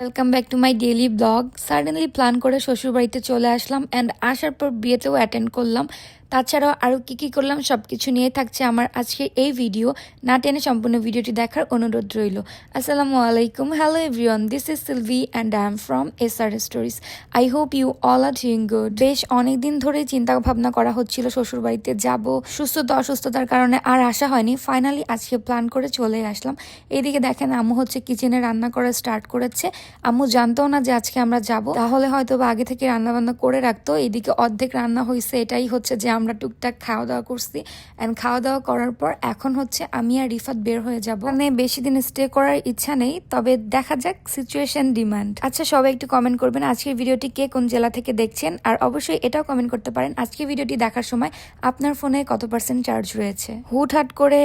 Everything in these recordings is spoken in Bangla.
Welcome back to my daily vlog suddenly plan করে শ্বশুরবাড়িতে চলে আসলাম অ্যান্ড আসার পর বিয়েতেও অ্যাটেন্ড করলাম। তাছাড়াও আরও কী কী করলাম সব কিছু নিয়ে থাকছে আমার আজকে এই ভিডিও। না টেনে সম্পূর্ণ ভিডিওটি দেখার অনুরোধ রইল। আসসালামু আলাইকুম। Hello everyone this is Silvi and I am from S R stories I hope you all are doing good বেশ অনেক দিন ধরেই চিন্তা ভাবনা করা হচ্ছিল শ্বশুরবাড়িতে যাব। সুস্থতা, অসুস্থতার কারণে আর আসা হয়নি। ফাইনালি আজকে প্ল্যান করে চলে আসলাম। এইদিকে দেখেন আম্মু হচ্ছে কিচেনে রান্না করা স্টার্ট করেছে। আম্মু জানতো না যে আজকে আমরা যাব। তাহলে হয়তো বা আগে থেকে রান্নাবান্না করে রাখতো। এইদিকে অর্ধেক রান্না হয়েছে এটাই হচ্ছে যে আমরা টুকটাক খাওয়া দাওয়া করছি। অ্যান্ড খাওয়া দাওয়া করার পর এখন হচ্ছে আমি আর রিফাত বের হয়ে যাব। মানে বেশি দিন স্টে করার ইচ্ছা নেই, তবে দেখা যাক সিচুয়েশন ডিমান্ড আচ্ছা সবাই একটু কমেন্ট করবেন আজকের ভিডিওটি কে কোন জেলা থেকে দেখছেন। আর অবশ্যই এটাও কমেন্ট করতে পারেন আজকে ভিডিওটি দেখার সময় আপনার ফোনে কত পার্সেন্ট চার্জ রয়েছে। হুটহাট করে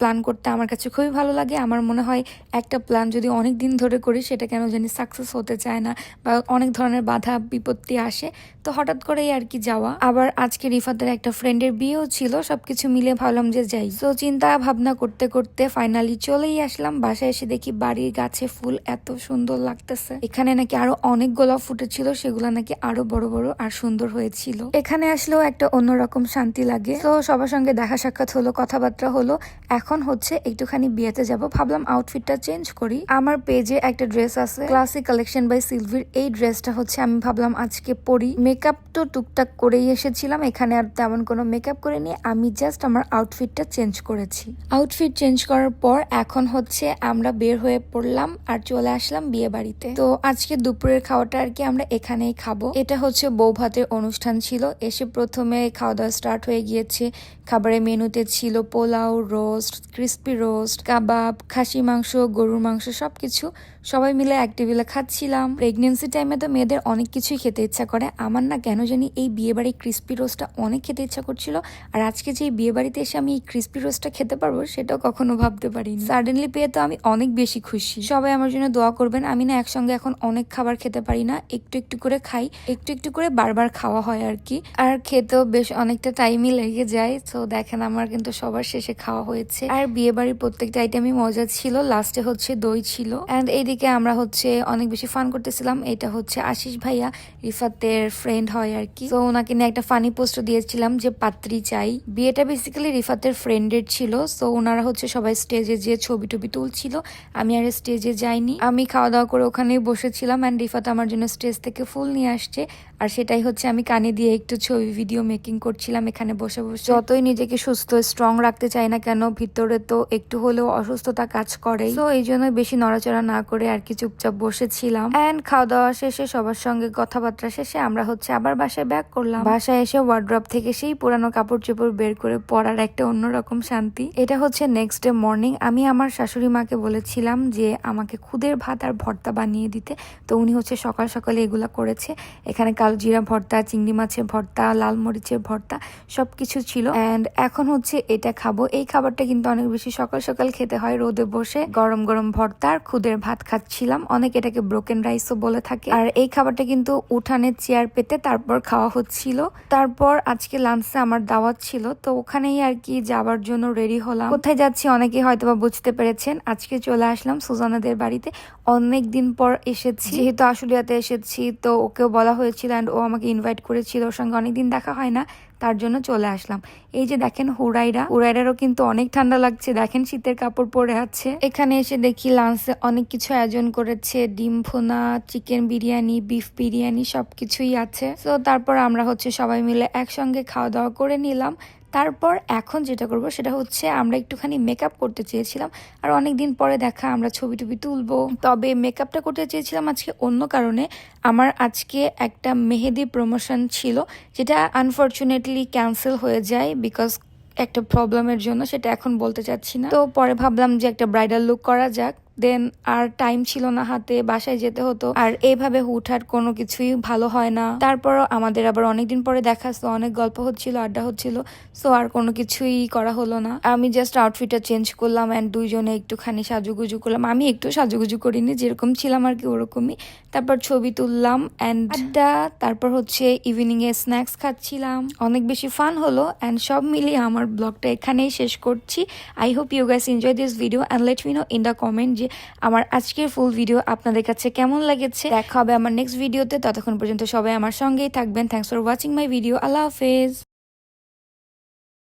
প্ল্যান করতে আমার কাছে খুবই ভালো লাগে। আমার মনে হয় একটা প্ল্যান যদি অনেক দিন ধরে করি, সেটা কেন জানি সাকসেস হতে চায় না বা অনেক ধরনের বাধা বিপত্তি আসে। তো হঠাৎ করেই আর কি যাওয়া। আবার আজকে রিফাতের একটা ফ্রেন্ডের বিয়েও ছিল, সবকিছু মিলে ভাবলাম যে যাই। তো চিন্তা ভাবনা করতে করতে ফাইনালি চলেই আসলাম। বাসায় এসে দেখি বাড়ির গাছে ফুল এত সুন্দর লাগতেছে। এখানে নাকি আরও অনেক গোলাপ ফুটেছিল, সেগুলো নাকি আরও বড় বড় আর সুন্দর হয়েছিল। এখানে আসলেও একটা অন্যরকম শান্তি লাগে। তো সবার সঙ্গে দেখা সাক্ষাৎ হলো, কথাবার্তা হলো। এখন হচ্ছে একটুখানি বিয়েতে যাব। ভাবলাম আউটফিটটা চেঞ্জ করি। আমার পেজে একটা ড্রেস আছে ক্লাসিক কালেকশন বাই সিলভির এই ড্রেসটা হচ্ছে আমি ভাবলাম আজকে পরি। মেকআপ তো টুকটাক করেই এসেছিলাম, এখানে আর তেমন কোনো মেকআপ করে নিয়ে আমি জাস্ট আমার আউটফিটটা চেঞ্জ করেছি। আউটফিট চেঞ্জ করার পর এখন হচ্ছে আমরা বের হয়ে পড়লাম আর চলে আসলাম বিয়ে বাড়িতে। তো আজকে দুপুরের খাওয়াটা আর কি আমরা এখানেই খাব। এটা হচ্ছে বউ ভাতের অনুষ্ঠান ছিল, এসে প্রথমে খাওয়া দাওয়া স্টার্ট হয়ে গিয়েছে। খাবারের মেনুতে ছিল পোলাও রোস্ট ক্রিস্পি রোস্ট কাবাব, খাসি মাংস, গরুর মাংস সবকিছু। সবাই মিলে এক টেবিলে খাচ্ছিলাম। প্রেগনেন্সি টাইমে তো মেয়েদের অনেক কিছুই খেতে ইচ্ছা করে, আমার না কেন জানি এই বিয়ে বাড়ির ক্রিস্পি রোস্টটা অনেক খেতে ইচ্ছা করছিল, আর আজকে যে এই বিয়ে বাড়িতে এসে আমি এই ক্রিস্পি রোস্টটা খেতে পারব সেটাও কখনো ভাবতে পারিনি। সাডেনলি পেয়ে তো আমি অনেক বেশি খুশি। সবাই আমার জন্য দোয়া করবেন, আমি না একসঙ্গে এখন অনেক খাবার খেতে পারি না, একটু একটু করে খাই, একটু একটু করে বারবার খাওয়া হয় আর কি। আর খেতেও বেশ অনেকটা টাইমই লেগে যায়, তো দেখেন আমার কিন্তু সবার শেষে খাওয়া হয়েছে। আর বিয়ে বাড়ির প্রত্যেকটা আইটেমই মজা ছিল লাস্টে হচ্ছে দই ছিল। অ্যান্ড এইদিকে আমরা হচ্ছে অনেক বেশি ফান করতেছিলাম, এটা হচ্ছে আশিস ভাইয়া, রিফাতের ফ্রেন্ড হয় আর কি। তো ওনাকে নিয়ে একটা ফানি পোস্ট দিয়েছিলাম যে, পাত্রী চাই। বিয়েটা বেসিক্যালি রিফাতের ফ্রেন্ডের ছিল। তো ওনারা হচ্ছে সবাই স্টেজে যে ছবি টবি তুলছিল। আমি আর স্টেজে যাইনি। আমি খাওয়া দাওয়া করে ওখানেই বসেছিলাম অ্যান্ড রিফাত আমার জন্য স্টেজ থেকে ফুল নিয়ে আসছে। আর সেটাই হচ্ছে আমি কানে দিয়ে একটু ছবি ভিডিও মেকিং করছিলাম এখানে বসে বসে। যতই নিজেকে সুস্থ স্ট্রং রাখতে চাই না কেন, ভিতরে তো একটু হলেও অসুস্থতা কাজ করে তো এই জন্য বেশি নড়াচড়া না করে আর কি চুপচাপ বসেছিলাম। অ্যান্ড খাওয়া দাওয়া শেষে সবার সঙ্গে কথাবার্তা শেষে আমরা হচ্ছে আবার বাসায় ব্যাক করলাম। বাসায় এসে ওয়ার্ড্রপ থেকে সেই পুরানো কাপড় চোপড় বের করে পরার একটা অন্যরকম শান্তি। এটা হচ্ছে নেক্সট ডে মর্নিং আমি আমার শাশুড়ি মাকে বলেছিলাম যে, আমাকে খুদের ভাত আর ভর্তা বানিয়ে দিতে। তো উনি হচ্ছে সকাল সকালে এগুলা করেছে। এখানে কালো জিরা ভর্তা, চিংড়ি মাছের ভর্তা, লাল মরিচের ভর্তা সব কিছু ছিল। অ্যান্ড এখন হচ্ছে এটা খাব। এই খাবারটা কিন্তু অনেক বেশি সকাল সকাল খেতে হয়। রোদে বসে গরম গরম ভর্তা আর খুদের ভাত খাচ্ছিলাম। অনেক এটাকে ব্রোকেন রাইসও বলে থাকে। আর এই খাবারটা কিন্তু উঠানে চেয়ার পেতে তারপর খাওয়া হচ্ছিল। তারপর আজকে লাঞ্চে আমার দাওয়াত ছিল। তো ওখানেই আর কি যাওয়ার জন্য রেডি হলাম। কোথায় যাচ্ছি অনেকে হয়তো বা বুঝতে পেরেছেন। আজকে চলে আসলাম সুজানাদের বাড়িতে। অনেক দিন পর এসেছি। যেহেতু আশুলিয়াতে এসেছি, তো ওকেও বলা হয়েছিল অ্যান্ড ও আমাকে ইনভাইট করেছিল। ওর সঙ্গে অনেকদিন দেখা হয় না। তার জন্য চলে আসলাম। এই যে দেখেন হুরাইরা, হুরাইরারও কিন্তু অনেক ঠান্ডা লাগছে। দেখেন শীতের কাপড় পরে আছে। এখানে এসে দেখি লাঞ্চে অনেক কিছু আয়োজন করেছে। ডিম ফোনা চিকেন বিরিয়ানি, বিফ বিরিয়ানি সব কিছুই আছে। তো তারপর আমরা হচ্ছে সবাই মিলে একসঙ্গে খাওয়া দাওয়া করে নিলাম। তারপর এখন যেটা করব সেটা হচ্ছে আমরা একটুখানি মেকআপ করতে চেয়েছিলাম। আর অনেক দিন পরে দেখা আমরা ছবি টবি তুলবো। তবে মেকআপটা করতে চেয়েছিলাম আজকে অন্য কারণে। আমার আজকে একটা মেহেদি প্রমোশন ছিল, যেটা আনফর্চুনেটলি ক্যান্সেল হয়ে যায় বিকজ একটা প্রবলেমের জন্য, সেটা এখন বলতে চাচ্ছি না। তো পরে ভাবলাম যে একটা ব্রাইডাল লুক করা যাক। দেন আর টাইম ছিল না হাতে, বাসায় যেতে হতো। আর এইভাবে হুটহাট কোনো কিছুই ভালো হয় না। তারপরও আমাদের আবার অনেকদিন পরে দেখা তো অনেক গল্প হচ্ছিল, আড্ডা হচ্ছিল সো আর কোনো কিছুই করা হলো না। আমি জাস্ট আউটফিটটা চেঞ্জ করলাম অ্যান্ড দুইজনে একটুখানি সাজুগুজু করলাম। আমি একটু সাজুগুজু করিনি, যেরকম ছিলাম আর কি ওরকমই। তারপর ছবি তুললাম অ্যান্ড আড্ডা, তারপর হচ্ছে ইভিনিং এ স্ন্যাক্স খাচ্ছিলাম। অনেক বেশি ফান হলো অ্যান্ড সব মিলিয়ে আমার ব্লগটা এখানেই শেষ করছি। I hope you guys enjoy this video and let me know in the comment যে আমার আজকের ফুল ভিডিও আপনাদের কাছে কেমন লেগেছে? দেখা হবে আমার নেক্সট ভিডিওতে ততক্ষণ পর্যন্ত সবাই আমার সঙ্গেই থাকবেন। Thanks for watching my video আল্লাহ হাফেজ।